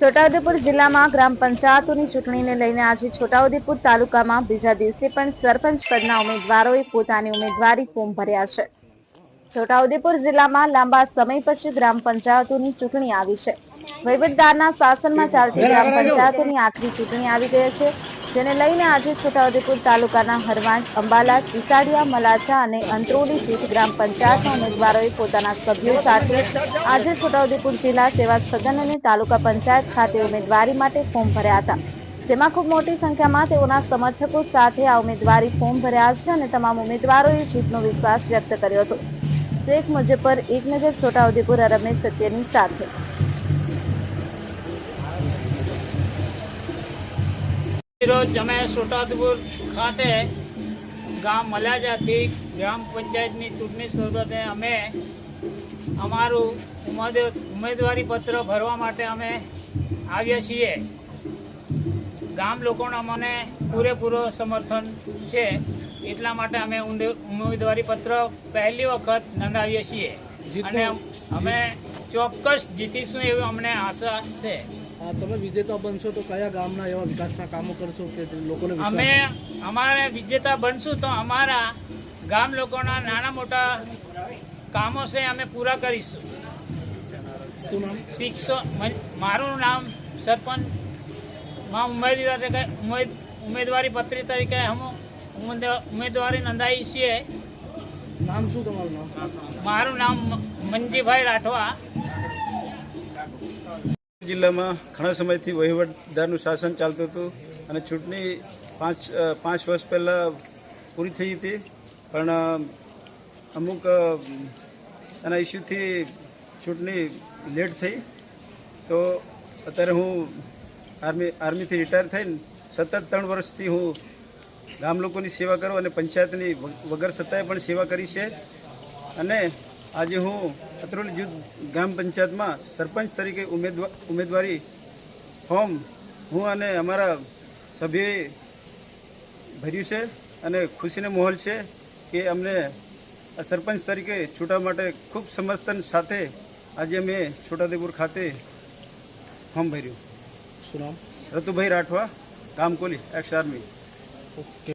છોટાઉદેપુર જિલ્લામાં ગ્રામ પંચાયતોની ચૂંટણીને લઈને આજે છોટાઉદેપુર તાલુકામાં બીજા દિવસે પણ સરપંચ પદના ઉમેદવારોએ પોતાની ઉમેદવારી ફોર્મ ભર્યા છે. છોટાઉદેપુર જિલ્લામાં લાંબા સમય પછી ગ્રામ પંચાયતોની ચૂંટણી આવી છે. વહીવટદારના શાસનમાં ચાલતી ગ્રામ પંચાયતોની આખરી ચૂંટણી આવી ગઈ છે. જેને લઈને આજે છોટાઉદેપુર તાલુકાના હરવાંજ, અંબાલા ચિસાડિયા મલાચા અને અંત્રોલી સીટ ગ્રામ પંચાયતના ઉમેદવારોએ પોતાના સભ્યો સાથે આજે છોટાઉદેપુર જિલ્લા સેવા સદન અને તાલુકા પંચાયત ખાતે ઉમેદવારી માટે ફોર્મ ભર્યા હતા. જેમાં ખૂબ મોટી સંખ્યામાં તેઓના સમર્થકો સાથે આ ઉમેદવારી ફોર્મ ભર્યા છે અને તમામ ઉમેદવારોએ જીતનો વિશ્વાસ વ્યક્ત કર્યો હતો. શેખ મુજફર એક નજર છોટાઉદેપુર રમેશ સત્યની સાથે. રોજ અમે છોટાઉદેપુર ખાતે ગામ મલાજાથી ગ્રામ પંચાયતની ચૂંટણી સ્વરૂપે અમે અમારું ઉમેદવારી પત્ર ભરવા માટે અમે આવ્યા છીએ. ગામ લોકોનો અમને પૂરેપૂરો સમર્થન છે. એટલા માટે અમે ઉમેદવારી પત્ર પહેલી વખત નોંધાવીએ છીએ. અને અમે ચોક્કસ જીતીશું એવી અમને આશા છે. તમે વિજેતા બનશો તો કયા ગામના એવા વિકાસના કામો કરશો કે લોકોને અમે અમારે વિજેતા બનશું તો અમારા ગામ લોકોના નાના મોટા કામો છે અમે પૂરા કરીશું. શિક્ષો મારું નામ સરપંચ. માં ઉમેદવાર તરીકે ઉમેદ- ઉમેદવારી પત્રી તરીકે હું ઉમેદવારી નોંધાવી છીએ. નામ શું તમારું નામ? મારું નામ મનજીભાઈ મંજીભાઈ રાઠવા. જિલ્લામાં ઘણા સમયથી વહીવટદારનું શાસન ચાલતું હતું અને ચૂંટણી પાંચ પાંચ વર્ષ પહેલાં પૂરી થઈ હતી. પણ અમુક એના ઇસ્યુથી ચૂંટણી લેટ થઈ. તો અત્યારે હું આર્મી, આર્મીથી રિટાયર થઈને સતત ત્રણ વર્ષથી હું ગામ લોકોની સેવા કરું અને પંચાયતની વગર સત્તાએ પણ સેવા કરી છે. અને આજે હું અત્રોલી જૂથ ગ્રામ પંચાયતમાં સરપંચ તરીકે ઉમેદવા ઉમેદવારી ફોર્મ હું અને અમારા સભ્યોએ ભર્યું છે અને ખુશીનો માહોલ છે કે અમને સરપંચ તરીકે છૂટા માટે ખૂબ સમર્થન સાથે આજે અમે છોટાદેપુર ખાતે ફોર્મ ભર્યું. શું નામ? રતુભાઈ રાઠવા ગામકોલી એક્સ આર્મી ઓકે.